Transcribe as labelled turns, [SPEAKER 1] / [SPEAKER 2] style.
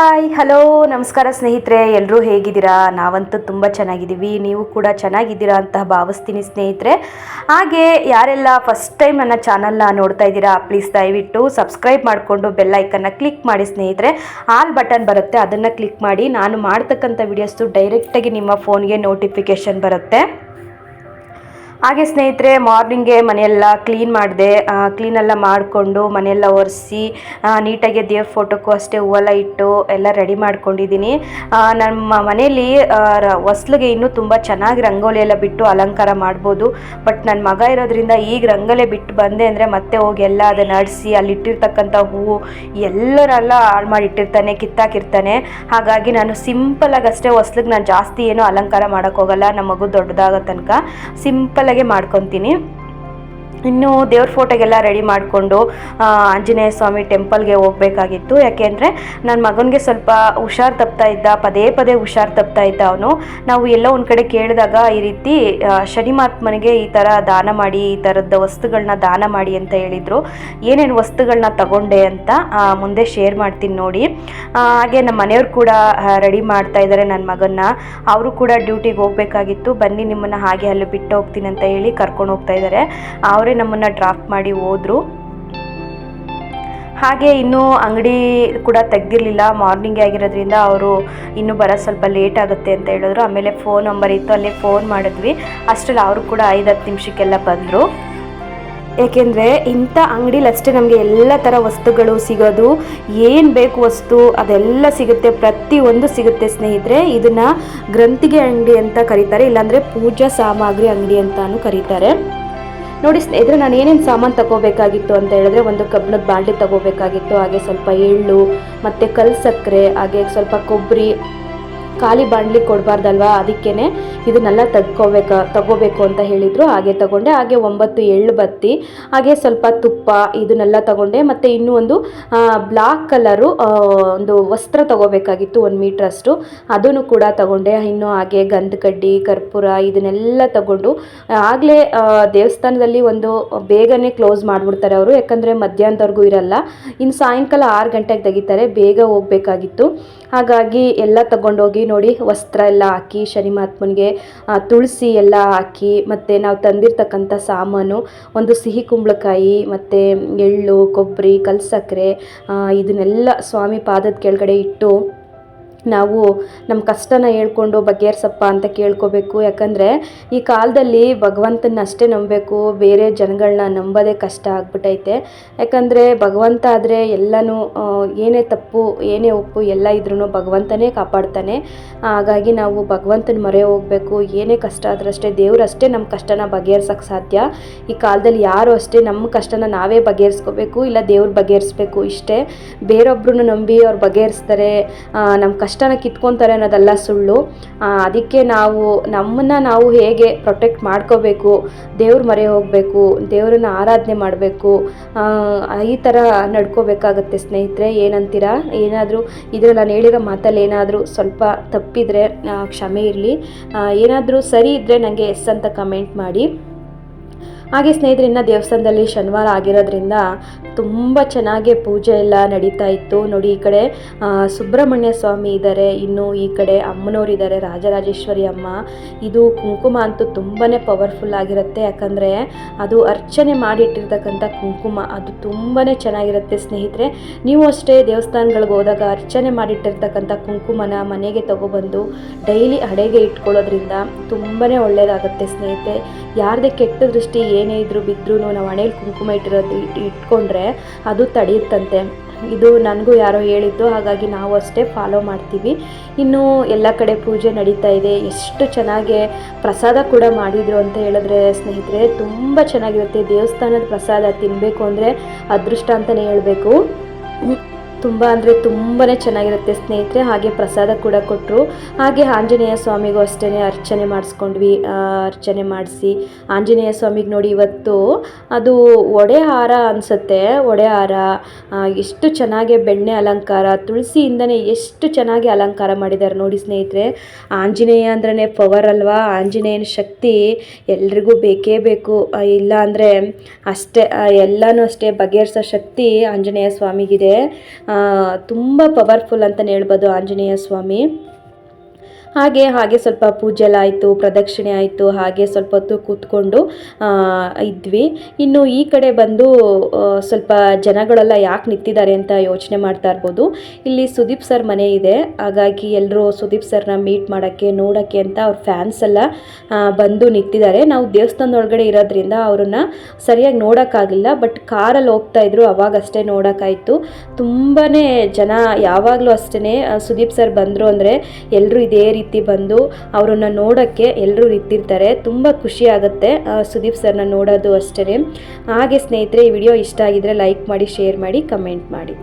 [SPEAKER 1] Hi, hello, ನಮಸ್ಕಾರ ಸ್ನೇಹಿತರೆ ಎಲ್ಲರೂ ಹೇಗಿದ್ದೀರಾ? ನಾವಂತೂ ತುಂಬ ಚೆನ್ನಾಗಿದ್ದೀವಿ. ನೀವು ಕೂಡ ಚೆನ್ನಾಗಿದ್ದೀರಾ ಅಂತ ಭಾವಿಸ್ತೀನಿ ಸ್ನೇಹಿತರೆ. ಹಾಗೆ ಯಾರೆಲ್ಲ ಫಸ್ಟ್ ಟೈಮ್ ನನ್ನ ಚಾನಲ್ನ ನೋಡ್ತಾ ಇದ್ದೀರಾ ಪ್ಲೀಸ್ ದಯವಿಟ್ಟು ಸಬ್ಸ್ಕ್ರೈಬ್ ಮಾಡಿಕೊಂಡು ಬೆಲ್ಲೈಕನ್ನ ಕ್ಲಿಕ್ ಮಾಡಿ ಸ್ನೇಹಿತರೆ. ಆಲ್ ಬಟನ್ ಬರುತ್ತೆ, ಅದನ್ನು ಕ್ಲಿಕ್ ಮಾಡಿ. ನಾನು ಮಾಡ್ತಕ್ಕಂಥ ವಿಡಿಯೋಸ್ದು ಡೈರೆಕ್ಟಾಗಿ ನಿಮ್ಮ ಫೋನ್ಗೆ ನೋಟಿಫಿಕೇಷನ್ ಬರುತ್ತೆ. ಹಾಗೆ ಸ್ನೇಹಿತರೆ ಮಾರ್ನಿಂಗೆ ಮನೆಯೆಲ್ಲ ಕ್ಲೀನ್ ಮಾಡಿದೆ ಕ್ಲೀನೆಲ್ಲ ಮಾಡಿಕೊಂಡು ಮನೆಯೆಲ್ಲ ಒರೆಸಿ ನೀಟಾಗಿ ದೇವ್ರ ಫೋಟೋಕ್ಕೂ ಅಷ್ಟೇ ಹೂವೆಲ್ಲ ಇಟ್ಟು ಎಲ್ಲ ರೆಡಿ ಮಾಡ್ಕೊಂಡಿದ್ದೀನಿ. ನಮ್ಮ ಮನೆಯಲ್ಲಿ ಹೊಸ್ಲಿಗೆ ಇನ್ನೂ ತುಂಬ ಚೆನ್ನಾಗಿ ರಂಗೋಲಿ ಎಲ್ಲ ಬಿಟ್ಟು ಅಲಂಕಾರ ಮಾಡ್ಬೋದು. ಬಟ್ ನನ್ನ ಮಗ ಇರೋದ್ರಿಂದ ಈಗ ರಂಗೋಲಿ ಬಿಟ್ಟು ಬಂದೆ ಅಂದರೆ ಮತ್ತೆ ಹೋಗಿ ಎಲ್ಲ ಅದನ್ನು ಅಡಿಸಿ ಅಲ್ಲಿ ಇಟ್ಟಿರ್ತಕ್ಕಂಥ ಹೂವು ಎಲ್ಲರೆಲ್ಲ ಹಾಳು ಮಾಡಿಟ್ಟಿರ್ತಾನೆ, ಕಿತ್ತಾಕಿರ್ತಾನೆ. ಹಾಗಾಗಿ ನಾನು ಸಿಂಪಲಾಗಿ ಅಷ್ಟೇ ಹೊಸ್ಲಿಗೆ ನಾನು ಜಾಸ್ತಿ ಏನೂ ಅಲಂಕಾರ ಮಾಡೋಕ್ಕೋಗಲ್ಲ ನಮ್ಮ ಮಗು ದೊಡ್ಡದಾಗೋ ತನಕ. ಸಿಂಪಲಾಗೆ ಮಾಡ್ಕೊತೀನಿ. ಇನ್ನು ದೇವ್ರ ಫೋಟೋಗೆಲ್ಲ ರೆಡಿ ಮಾಡಿಕೊಂಡು ಆಂಜನೇಯ ಸ್ವಾಮಿ ಟೆಂಪಲ್ಗೆ ಹೋಗಬೇಕಾಗಿತ್ತು. ಯಾಕೆಂದರೆ ನನ್ನ ಮಗನಿಗೆ ಸ್ವಲ್ಪ ಹುಷಾರು ತಪ್ತಾ ಇದ್ದ, ಪದೇ ಪದೇ ಹುಷಾರು ತಪ್ತಾ ಇದ್ದ ಅವನು. ನಾವು ಎಲ್ಲೋ ಒಂದು ಕಡೆ ಕೇಳಿದಾಗ ಈ ರೀತಿ ಶನಿ ಮಹಾತ್ಮನಿಗೆ ಈ ಥರ ದಾನ ಮಾಡಿ, ಈ ಥರದ ವಸ್ತುಗಳನ್ನ ದಾನ ಮಾಡಿ ಅಂತ ಹೇಳಿದರು. ಏನೇನು ವಸ್ತುಗಳನ್ನ ತಗೊಂಡೆ ಅಂತ ಮುಂದೆ ಶೇರ್ ಮಾಡ್ತೀನಿ ನೋಡಿ. ಹಾಗೆ ನಮ್ಮ ಮನೆಯವ್ರು ಕೂಡ ರೆಡಿ ಮಾಡ್ತಾ ಇದ್ದಾರೆ ನನ್ನ ಮಗನ್ನ. ಅವರು ಕೂಡ ಡ್ಯೂಟಿಗೆ ಹೋಗಬೇಕಾಗಿತ್ತು. ಬನ್ನಿ ನಿಮ್ಮನ್ನು ಹಾಗೆ ಅಲ್ಲಿ ಬಿಟ್ಟು ಹೋಗ್ತೀನಿ ಅಂತ ಹೇಳಿ ಕರ್ಕೊಂಡು ಹೋಗ್ತಾ ಇದ್ದಾರೆ ಅವರೇ ನಮ್ಮನ್ನು ಡ್ರಾಪ್ ಮಾಡಿ ಹೋದರು. ಹಾಗೆ ಇನ್ನೂ ಅಂಗಡಿ ಕೂಡ ತೆಗ್ದಿರಲಿಲ್ಲ. ಮಾರ್ನಿಂಗ್ ಆಗಿರೋದ್ರಿಂದ ಅವರು ಇನ್ನೂ ಬರೋ ಸ್ವಲ್ಪ ಲೇಟ್ ಆಗುತ್ತೆ ಅಂತ ಹೇಳಿದ್ರು. ಆಮೇಲೆ ಫೋನ್ ನಂಬರ್ ಇತ್ತು, ಅಲ್ಲೇ ಫೋನ್ ಮಾಡಿದ್ವಿ. ಅಷ್ಟರಲ್ಲಿ ಅವರು ಕೂಡ ಐದು ಹತ್ತು ನಿಮಿಷಕ್ಕೆಲ್ಲ ಬಂದರು. ಏಕೆಂದರೆ ಇಂಥ ಅಂಗಡಿಲಿ ಅಷ್ಟೇ ನಮಗೆ ಎಲ್ಲ ಥರ ವಸ್ತುಗಳು ಸಿಗೋದು. ಏನು ಬೇಕು ವಸ್ತು, ಅದೆಲ್ಲ ಸಿಗುತ್ತೆ. ಪ್ರತಿಯೊಂದು ಸಿಗುತ್ತೆ ಸ್ನೇಹಿತರೆ. ಇದನ್ನು ಗ್ರಂಥಿಗೆ ಅಂಗಡಿ ಅಂತ ಕರೀತಾರೆ. ಇಲ್ಲಾಂದರೆ ಪೂಜಾ ಸಾಮಗ್ರಿ ಅಂಗಡಿ ಅಂತಾನು ಕರೀತಾರೆ. ನೋಡಿ ಸ್ನೇಹಿತರೆ, ನಾನು ಏನೇನು ಸಾಮಾನು ತಗೋಬೇಕಾಗಿತ್ತು ಅಂತ ಹೇಳಿದ್ರೆ ಒಂದು ಕಬ್ಬಿಣದ ಬಾಂಡ್ಲಿ ತಗೋಬೇಕಾಗಿತ್ತು, ಹಾಗೆ ಸ್ವಲ್ಪ ಎಳ್ಳು, ಮತ್ತು ಕಲ್ ಸಕ್ಕರೆ, ಹಾಗೆ ಸ್ವಲ್ಪ ಕೊಬ್ಬರಿ ಖಾಲಿ ಬಾಣಲಿ ಕೊಡಬಾರ್ದಲ್ವಾ? ಅದಕ್ಕೇನೆ ಇದನ್ನೆಲ್ಲ ತೆಗ್ಕೋಬೇಕು ತಗೋಬೇಕು ಅಂತ ಹೇಳಿದರು. ಹಾಗೆ ತಗೊಂಡೆ. ಹಾಗೆ ಒಂಬತ್ತು ಎಳ್ಳು ಬತ್ತಿ, ಹಾಗೆ ಸ್ವಲ್ಪ ತುಪ್ಪ ಇದನ್ನೆಲ್ಲ ತಗೊಂಡೆ. ಮತ್ತು ಇನ್ನೂ ಒಂದು ಬ್ಲಾಕ್ ಕಲರು ಒಂದು ವಸ್ತ್ರ ತಗೋಬೇಕಾಗಿತ್ತು, ಒಂದು ಮೀಟ್ರಷ್ಟು. ಅದನ್ನು ಕೂಡ ತಗೊಂಡೆ. ಇನ್ನು ಹಾಗೆ ಗಂಧ ಕಡ್ಡಿ, ಕರ್ಪೂರ ಇದನ್ನೆಲ್ಲ ತಗೊಂಡು, ಆಗಲೇ ದೇವಸ್ಥಾನದಲ್ಲಿ ಒಂದು ಬೇಗನೆ ಕ್ಲೋಸ್ ಮಾಡಿಬಿಡ್ತಾರೆ ಅವರು. ಯಾಕಂದರೆ ಮಧ್ಯಾಹ್ನದವರೆಗೂ ಇರಲ್ಲ. ಇನ್ನು ಸಾಯಂಕಾಲ ಆರು ಗಂಟೆಗೆ ತೆಗಿತಾರೆ. ಬೇಗ ಹೋಗಬೇಕಾಗಿತ್ತು. ಹಾಗಾಗಿ ಎಲ್ಲ ತಗೊಂಡೋಗಿ ನೋಡಿ ವಸ್ತ್ರ ಎಲ್ಲ ಹಾಕಿ ಶನಿ ಮಹಾತ್ಮನಿಗೆ ತುಳಸಿ ಎಲ್ಲ ಹಾಕಿ, ಮತ್ತು ನಾವು ತಂದಿರ್ತಕ್ಕಂಥ ಸಾಮಾನು, ಒಂದು ಸಿಹಿ ಕುಂಬಳಕಾಯಿ, ಮತ್ತು ಎಳ್ಳು, ಕೊಬ್ಬರಿ ಕಲ್ಸಕ್ಕರೆ ಇದನ್ನೆಲ್ಲ ಸ್ವಾಮಿ ಪಾದದ ಕೆಳಗಡೆ ಇಟ್ಟು ನಾವು ನಮ್ಮ ಕಷ್ಟನ ಹೇಳ್ಕೊಂಡು ಬಗೆಹರಿಸಪ್ಪ ಅಂತ ಕೇಳ್ಕೋಬೇಕು. ಯಾಕಂದರೆ ಈ ಕಾಲದಲ್ಲಿ ಭಗವಂತನ ಅಷ್ಟೇ ನಂಬಬೇಕು, ಬೇರೆ ಜನಗಳನ್ನ ನಂಬೋದೇ ಕಷ್ಟ ಆಗ್ಬಿಟ್ಟೈತೆ ಯಾಕಂದರೆ ಭಗವಂತ ಆದರೆ ಎಲ್ಲನೂ ಏನೇ ತಪ್ಪು, ಏನೇ ಉಪ್ಪು ಎಲ್ಲ ಇದ್ರೂ ಭಗವಂತನೇ ಕಾಪಾಡ್ತಾನೆ. ಹಾಗಾಗಿ ನಾವು ಭಗವಂತನ ಮೊರೆ ಹೋಗಬೇಕು. ಏನೇ ಕಷ್ಟ ಆದ್ರಷ್ಟೇ ದೇವ್ರು ಅಷ್ಟೇ ನಮ್ಮ ಕಷ್ಟನ ಬಗೆಹರ್ಸೋಕ್ಕೆ ಸಾಧ್ಯ. ಈ ಕಾಲದಲ್ಲಿ ಯಾರು ಅಷ್ಟೇ ನಮ್ಮ ಕಷ್ಟನ ನಾವೇ ಬಗೆಹರಿಸ್ಕೋಬೇಕು, ಇಲ್ಲ ದೇವ್ರು ಬಗೆಹರಿಸ್ಬೇಕು ಇಷ್ಟೇ. ಬೇರೊಬ್ಬರನ್ನು ನಂಬಿ ಅವ್ರು ಬಗೆಹರಿಸ್ತಾರೆ. ನಮ್ಮ ಕಷ್ಟನ ಕಿತ್ಕೊತಾರೆ ಅನ್ನೋದೆಲ್ಲ ಸುಳ್ಳು. ಅದಕ್ಕೆ ನಾವು, ನಮ್ಮನ್ನು ನಾವು ಹೇಗೆ ಪ್ರೊಟೆಕ್ಟ್ ಮಾಡ್ಕೋಬೇಕು, ದೇವ್ರ ಮರೆ ಹೋಗಬೇಕು, ದೇವ್ರನ್ನ ಆರಾಧನೆ ಮಾಡಬೇಕು ಈ ಥರ ನಡ್ಕೋಬೇಕಾಗತ್ತೆ ಸ್ನೇಹಿತರೆ. ಏನಂತೀರಾ? ಏನಾದರೂ ಇದ್ರಲ್ಲಿ ನಾನು ಹೇಳಿರೋ ಮಾತಲ್ಲಿ ಏನಾದರೂ ಸ್ವಲ್ಪ ತಪ್ಪಿದರೆ ಕ್ಷಮೆ ಇರಲಿ. ಏನಾದರೂ ಸರಿ ಇದ್ದರೆ ನನಗೆ ಎಸ್ ಅಂತ ಕಮೆಂಟ್ ಮಾಡಿ. ಹಾಗೆ ಸ್ನೇಹಿತರೆ, ಇನ್ನು ದೇವಸ್ಥಾನದಲ್ಲಿ ಶನಿವಾರ ಆಗಿರೋದ್ರಿಂದ ತುಂಬ ಚೆನ್ನಾಗಿ ಪೂಜೆ ಎಲ್ಲ ನಡೀತಾ ಇತ್ತು. ನೋಡಿ, ಈ ಕಡೆ ಸುಬ್ರಹ್ಮಣ್ಯ ಸ್ವಾಮಿ ಇದ್ದಾರೆ ಇನ್ನು ಈ ಕಡೆ ಅಮ್ಮನವ್ರು ಇದ್ದಾರೆ ರಾಜರಾಜೇಶ್ವರಿ ಅಮ್ಮ. ಇದು ಕುಂಕುಮ ಅಂತೂ ತುಂಬಾ ಪವರ್ಫುಲ್ ಆಗಿರುತ್ತೆ. ಯಾಕಂದರೆ, ಅದು ಅರ್ಚನೆ ಮಾಡಿಟ್ಟಿರ್ತಕ್ಕಂಥ ಕುಂಕುಮ. ಅದು ತುಂಬಾ ಚೆನ್ನಾಗಿರುತ್ತೆ ಸ್ನೇಹಿತರೆ. ನೀವು ಅಷ್ಟೇ ದೇವಸ್ಥಾನಗಳಿಗೆ ಹೋದಾಗ ಅರ್ಚನೆ ಮಾಡಿಟ್ಟಿರ್ತಕ್ಕಂಥ ಕುಂಕುಮನ ಮನೆಗೆ ತಗೊಬಂದು ಡೈಲಿ ಅಡೆಗೆ ಇಟ್ಕೊಳ್ಳೋದ್ರಿಂದ ತುಂಬಾ ಒಳ್ಳೆಯದಾಗುತ್ತೆ ಸ್ನೇಹಿತರೆ. ಯಾರದೇ ಕೆಟ್ಟ ದೃಷ್ಟಿ ಏನೇ ಇದ್ರೂ ಬಿದ್ದರೂ ನಾವು ಹಣೆಯಲ್ಲಿ ಕುಂಕುಮ ಇಟ್ಟಿರೋದು ಇಟ್- ಇಟ್ಕೊಂಡ್ರೆ ಅದು ತಡೆಯುತ್ತಂತೆ. ಇದು ನನಗೂ ಯಾರೋ ಹೇಳಿದ್ದು, ಹಾಗಾಗಿ ನಾವು ಅಷ್ಟೇ ಫಾಲೋ ಮಾಡ್ತೀವಿ. ಇನ್ನು ಎಲ್ಲ ಕಡೆ ಪೂಜೆ ನಡೀತಾ ಇದೆ. ಎಷ್ಟು ಚೆನ್ನಾಗಿ ಪ್ರಸಾದ ಕೂಡ ಮಾಡಿದರು ಅಂತ ಹೇಳಿದ್ರೆ ಸ್ನೇಹಿತರೆ, ತುಂಬ ಚೆನ್ನಾಗಿರುತ್ತೆ. ದೇವಸ್ಥಾನದ ಪ್ರಸಾದ ತಿನ್ನಬೇಕು ಅಂದರೆ ಅದೃಷ್ಟ ಅಂತಲೇ ಹೇಳಬೇಕು. ತುಂಬ ಅಂದರೆ ತುಂಬಾ ಚೆನ್ನಾಗಿರುತ್ತೆ ಸ್ನೇಹಿತರೆ, ಹಾಗೆ ಪ್ರಸಾದ ಕೂಡ ಕೊಟ್ಟರು ಹಾಗೆ ಆಂಜನೇಯ ಸ್ವಾಮಿಗೂ ಅಷ್ಟೇ ಅರ್ಚನೆ ಮಾಡಿಸ್ಕೊಂಡ್ವಿ ಅರ್ಚನೆ ಮಾಡಿಸಿ. ಆಂಜನೇಯ ಸ್ವಾಮಿಗೆ ನೋಡಿ ಇವತ್ತು ಅದು ಒಡೆ ಹಾರ ಅನಿಸುತ್ತೆ. ಒಡೆ ಹಾರ ಎಷ್ಟು ಚೆನ್ನಾಗಿ ಬೆಣ್ಣೆ ಅಲಂಕಾರ, ತುಳಸಿಯಿಂದನೇ ಎಷ್ಟು ಚೆನ್ನಾಗಿ ಅಲಂಕಾರ ಮಾಡಿದ್ದಾರೆ ನೋಡಿ ಸ್ನೇಹಿತರೆ. ಆಂಜನೇಯ ಅಂದ್ರೆ ಪವರ್ ಅಲ್ವಾ? ಆಂಜನೇಯನ ಶಕ್ತಿ ಎಲ್ರಿಗೂ ಬೇಕೇ ಬೇಕು. ಇಲ್ಲ ಅಂದರೆ ಅಷ್ಟೇ ಎಲ್ಲನೂ ಅಷ್ಟೇ ಬಗೆಹರಿಸೋ ಶಕ್ತಿ ಆಂಜನೇಯ ಸ್ವಾಮಿಗಿದೆ. ತುಂಬ ಪವರ್ಫುಲ್ ಅಂತಲೇ ಹೇಳ್ಬೋದು ಆಂಜನೇಯ ಸ್ವಾಮಿ. ಹಾಗೆ ಹಾಗೆ ಸ್ವಲ್ಪ ಪೂಜೆ ಎಲ್ಲ ಆಯಿತು, ಪ್ರದಕ್ಷಿಣೆ ಆಯಿತು, ಹಾಗೆ ಸ್ವಲ್ಪ ಹೊತ್ತು ಕೂತ್ಕೊಂಡು ಇದ್ವಿ. ಇನ್ನು ಈ ಕಡೆ ಬಂದು ಸ್ವಲ್ಪ ಜನಗಳೆಲ್ಲ ಯಾಕೆ ನಿಂತಿದ್ದಾರೆ ಅಂತ ಯೋಚನೆ ಮಾಡ್ತಾ ಇರ್ಬೋದು. ಇಲ್ಲಿ ಸುದೀಪ್ ಸರ್ ಮನೆ ಇದೆ. ಹಾಗಾಗಿ ಎಲ್ಲರೂ ಸುದೀಪ್ ಸರ್ನ ಮೀಟ್ ಮಾಡೋಕ್ಕೆ, ನೋಡೋಕ್ಕೆ ಅಂತ ಅವ್ರ ಫ್ಯಾನ್ಸ್ ಎಲ್ಲ ಬಂದು ನಿಂತಿದ್ದಾರೆ. ನಾವು ದೇವಸ್ಥಾನದೊಳಗಡೆ ಇರೋದ್ರಿಂದ ಅವ್ರನ್ನ ಸರಿಯಾಗಿ ನೋಡೋಕ್ಕಾಗಿಲ್ಲ. ಬಟ್ ಕಾರಲ್ಲಿ ಹೋಗ್ತಾ ಇದ್ರು, ಅವಾಗಷ್ಟೇ ನೋಡೋಕ್ಕಾಯಿತು. ತುಂಬಾ ಜನ ಯಾವಾಗಲೂ ಅಷ್ಟೇ ಸುದೀಪ್ ಸರ್ ಬಂದರು ಅಂದರೆ ಎಲ್ಲರೂ ಇದೇ ರೀತಿ ಬಂದು ಅವರನ್ನು ನೋಡೋಕ್ಕೆ ಎಲ್ಲರೂ ನಿಂತಿರ್ತಾರೆ. ತುಂಬ ಖುಷಿ ಆಗುತ್ತೆ ಸುದೀಪ್ ಸರ್ನ ನೋಡೋದು ಅಷ್ಟೇ ಹಾಗೆ ಸ್ನೇಹಿತರೆ, ಈ ವಿಡಿಯೋ ಇಷ್ಟ ಆಗಿದ್ರೆ ಲೈಕ್ ಮಾಡಿ, ಶೇರ್ ಮಾಡಿ, ಕಮೆಂಟ್ ಮಾಡಿ.